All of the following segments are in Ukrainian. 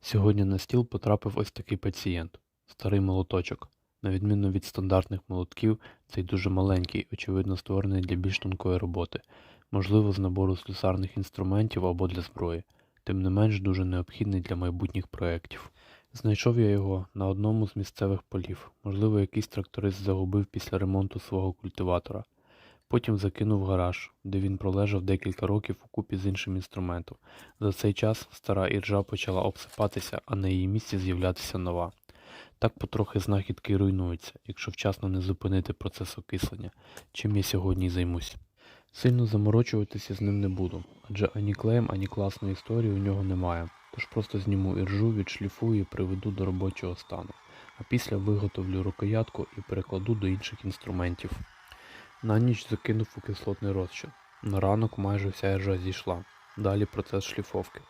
Сьогодні на стіл потрапив ось такий пацієнт – старий молоточок. На відміну від стандартних молотків, цей дуже маленький, очевидно створений для більш тонкої роботи, можливо з набору слюсарних інструментів або для зброї, тим не менш дуже необхідний для майбутніх проєктів. Знайшов я його на одному з місцевих полів, можливо якийсь тракторист загубив після ремонту свого культиватора. Потім закинув гараж, де він пролежав декілька років укупі з іншим інструментом. За цей час стара іржа почала обсипатися, а на її місці з'являтися нова. Так потрохи знахідки руйнуються, якщо вчасно не зупинити процес окислення, чим я сьогодні займусь. Сильно заморочуватися з ним не буду, адже ані клеєм, ані класної історії у нього немає, тож просто зніму іржу, відшліфую і приведу до робочого стану, а після виготовлю рукоятку і перекладу до інших інструментів. На ніч закинув у кислотний розчин. На ранок майже вся іржа зійшла. Далі процес шліфовки.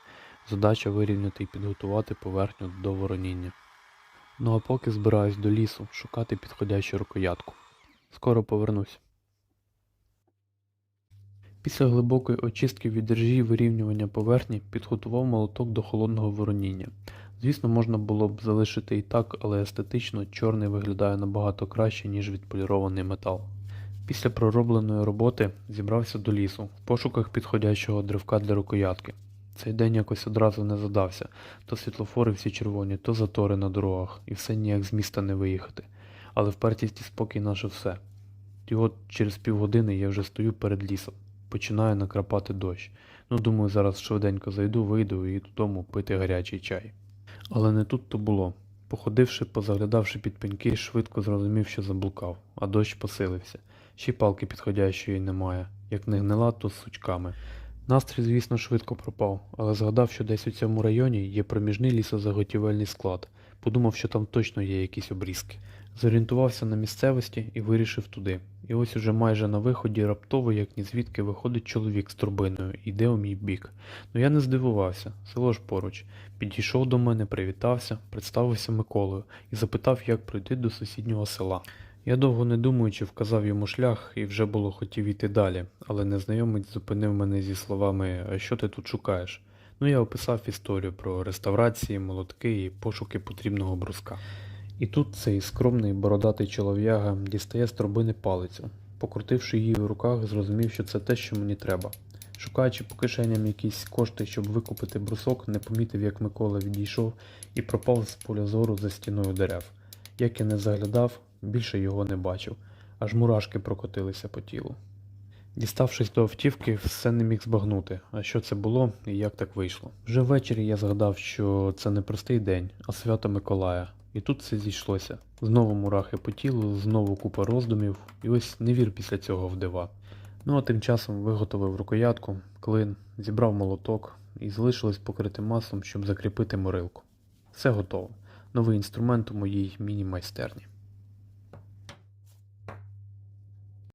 Задача вирівняти і підготувати поверхню до вороніння. Ну а поки збираюсь до лісу шукати підходящу рукоятку. Скоро повернусь. Після глибокої очистки від іржі і вирівнювання поверхні підготував молоток до холодного вороніння. Звісно, можна було б залишити і так, але естетично чорний виглядає набагато краще, ніж відполірований метал. Після проробленої роботи зібрався до лісу в пошуках підходящого древка для рукоятки. Цей день якось одразу не задався, то світлофори всі червоні, то затори на дорогах, і все ніяк з міста не виїхати. Але впертість і спокій наше все. І от через півгодини я вже стою перед лісом, починає накрапати дощ. Ну, думаю, зараз швиденько зайду, вийду і додому пити гарячий чай. Але не тут то було. Походивши, позаглядавши під пеньки, швидко зрозумів, що заблукав, а дощ посилився. Ще й палки підходящої немає, як не гнила, то з сучками. Настрій, звісно, швидко пропав, але згадав, що десь у цьому районі є проміжний лісозаготівельний склад. Подумав, що там точно є якісь обрізки. Зорієнтувався на місцевості і вирішив туди. І ось уже майже на виході раптово, як ні звідки, виходить чоловік з турбиною і йде у мій бік. Ну я не здивувався, село ж поруч. Підійшов до мене, привітався, представився Миколою і запитав, як пройти до сусіднього села. Я довго не думаючи вказав йому шлях і вже було хотів іти далі, але незнайомець зупинив мене зі словами А що ти тут шукаєш? Ну я описав історію про реставрації, молотки і пошуки потрібного бруска. І тут цей скромний бородатий чолов'яга дістає з торбини палицю. Покрутивши її в руках, зрозумів, що це те, що мені треба. Шукаючи по кишеням якісь кошти, щоб викупити брусок, не помітив, як Микола відійшов і пропав з поля зору за стіною дерев. Як я не заглядав, більше його не бачив, аж мурашки прокотилися по тілу. Діставшись до автівки, все не міг збагнути, а що це було і як так вийшло. Вже ввечері я згадав, що це не простий день, а свято Миколая. І тут все зійшлося. Знову мурахи по тілу, знову купа роздумів, і ось не вір після цього в дива. Ну а тим часом виготовив рукоятку, клин, зібрав молоток і залишилось покрити маслом, щоб закріпити морилку. Все готово. Новий інструмент у моїй міні-майстерні.